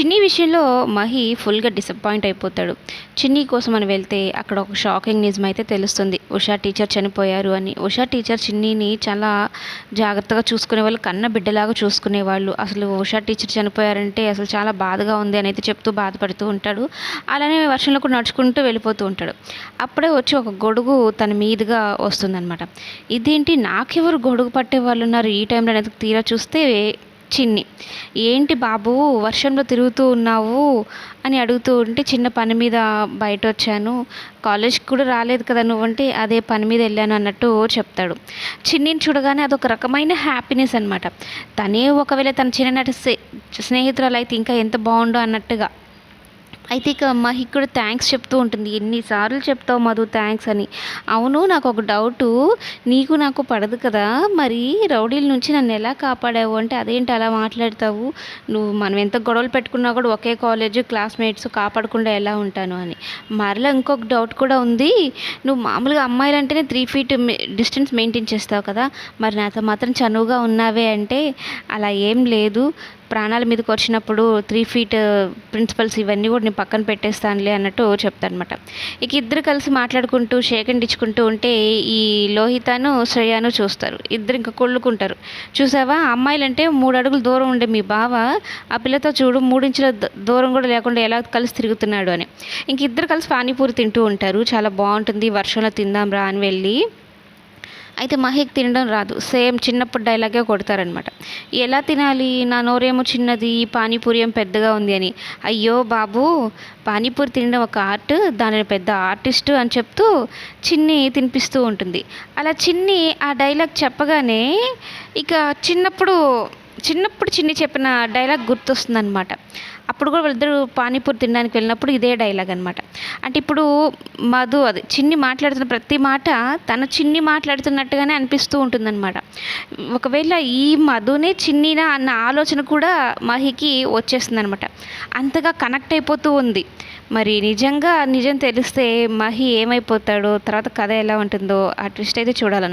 చిన్ని విషయంలో మహి ఫుల్గా డిసప్పాయింట్ అయిపోతాడు. చిన్ని కోసం అని వెళ్తే అక్కడ ఒక షాకింగ్ నిజం అయితే తెలుస్తుంది. ఉషా టీచర్ చనిపోయారు అని. ఉషా టీచర్ చిన్నీని చాలా జాగ్రత్తగా చూసుకునే వాళ్ళు కన్న బిడ్డలాగా చూసుకునేవాళ్ళు అసలు ఉషా టీచర్ చనిపోయారంటే అసలు చాలా బాధగా ఉంది అని అయితే చెప్తూ బాధపడుతూ ఉంటాడు. అలానే వర్షంలో కూడా నడుచుకుంటూ వెళ్ళిపోతూ ఉంటాడు. అప్పుడే వచ్చి ఒక గొడుగు తన మీదుగా వస్తుందన్నమాట. ఇదేంటి నాకెవరు గొడుగు పట్టే వాళ్ళు ఉన్నారు ఈ టైంలో అనేది తీరా చూస్తే చిన్ని ఏంటి బాబు వర్షంలో తిరుగుతూ ఉన్నావు? అని అడుగుతూ ఉంటే చిన్న పని మీద బయట వచ్చాను కాలేజ్కి కూడా రాలేదు కదా నువ్వంటే అదే పని మీద వెళ్ళాను అన్నట్టు చెప్తాడు. చిన్నిని చూడగానే అదొక రకమైన హ్యాపీనెస్ అనమాట తనే ఒకవేళ తన చిన్ననాటి స్నేహితురాలు అయితే ఇంకా ఎంత బాగుండో అన్నట్టుగా. అయితే ఇక మహిక్ కూడా థ్యాంక్స్ చెప్తూ ఉంటుంది. ఎన్నిసార్లు చెప్తావు మధు థ్యాంక్స్ అని. అవును నాకు ఒక డౌటు నీకు నాకు పడదు కదా. మరి రౌడీల నుంచి నన్ను ఎలా కాపాడావు? అంటే అదేంటి అలా మాట్లాడతావు? నువ్వు మనం ఎంత గొడవలు పెట్టుకున్నా కూడా ఒకే కాలేజ్ క్లాస్మేట్స్ కాపాడకుండా ఎలా ఉంటాను అని. మరలా ఇంకొక డౌట్ కూడా ఉంది. నువ్వు మామూలుగా అమ్మాయిలు అంటేనే త్రీ ఫీట్ డిస్టెన్స్ మెయింటైన్ చేస్తావు కదా. మరి నాతో మాత్రం చనువుగా ఉన్నావే అంటే అలా ఏం లేదు. ప్రాణాల మీదకి వచ్చినప్పుడు త్రీ ఫీట్ ప్రిన్సిపల్స్ ఇవన్నీ కూడా నేను పక్కన పెట్టేస్తానులే అన్నట్టు చెప్తానమాట ఇక ఇద్దరు కలిసి మాట్లాడుకుంటూ షేకండ్ ఇచ్చుకుంటూ ఉంటే ఈ లోహితాను శ్రేయాను చూస్తారు. ఇద్దరు ఇంకా కొళ్ళుకుంటారు చూసావా? అమ్మాయిలంటే మూడు అడుగులు దూరం ఉండే మీ బావ ఆ పిల్లతో చూడు మూడించుల దూరం కూడా లేకుండా ఎలా కలిసి తిరుగుతున్నాడు అని. ఇంక ఇద్దరు కలిసి పానీపూరి తింటూ ఉంటారు. చాలా బాగుంటుంది. వర్షంలో తిందాం రా అని వెళ్ళి అయితే మహికి తినడం రాదు. సేమ్ చిన్నప్పుడు డైలాగే కొడతారనమాట. ఎలా తినాలి? నా నోరేమో చిన్నది పానీపూరి ఏం పెద్దగా ఉంది అని. అయ్యో బాబు పానీపూరి తినడం ఒక ఆర్ట్ దానిని పెద్ద ఆర్టిస్ట్ అని చెప్తూ చిన్ని తినిపిస్తూ ఉంటుంది. అలా చిన్ని ఆ డైలాగ్ చెప్పగానే ఇక చిన్నప్పుడు చిన్నప్పుడు చిన్ని చెప్పిన డైలాగ్ గుర్తొస్తుందనమాట అప్పుడు కూడా వాళ్ళిద్దరు పానీపూరి తినడానికి వెళ్ళినప్పుడు ఇదే డైలాగ్ అనమాట అంటే ఇప్పుడు మధు అది చిన్ని మాట్లాడుతున్న ప్రతి మాట తన చిన్ని మాట్లాడుతున్నట్టుగానే అనిపిస్తూ ఉంటుందన్నమాట. ఒకవేళ ఈ మధునే చిన్నినా అన్న ఆలోచన కూడా మహికి వచ్చేస్తుంది అనమాట అంతగా కనెక్ట్ అయిపోతూ ఉంది. మరి నిజంగా నిజం తెలిస్తే మహి ఏమైపోతాడో తర్వాత కథ ఎలా ఉంటుందో ఆ ట్విస్ట్ అయితే చూడాలను